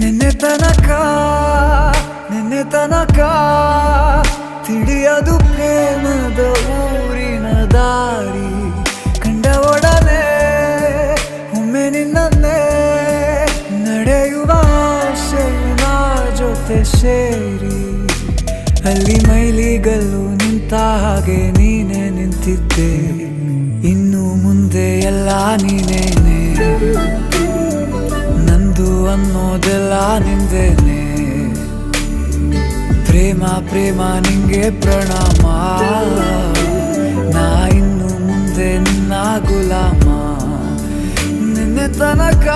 ನಿನ್ನೆ ತನಕ ನಿನ್ನೆ ತನಕ ತಿಳಿಯದು ಪ್ರೇಮದ ಊರಿನ ದಾರಿ. ಕಂಡ ಒಡನೆ, ಒಮ್ಮೆ ನಿನ್ನೇ ನಡೆಯುವ ಶೈನ ಜೊತೆ ಸೇರಿ. ಅಲ್ಲಿ ಮೈಲಿಗಲ್ಲು ನಿಂತ ಹಾಗೆ ನೀನೆ ನಿಂತಿದ್ದೆ. ಇನ್ನು ಮುಂದೆ ಎಲ್ಲ ನೀನೇನೆ. ಅನ್ನೋದೆಲ್ಲ ನಿಂದೇನೆ. ಪ್ರೇಮ ಪ್ರೇಮ ನಿಂಗೆ ಪ್ರಣಾಮ. ನಾ ಇನ್ನು ಮುಂದೆ ನಿನ್ನ ಗುಲಾಮ. ನಿನ್ನೆ ತನಕ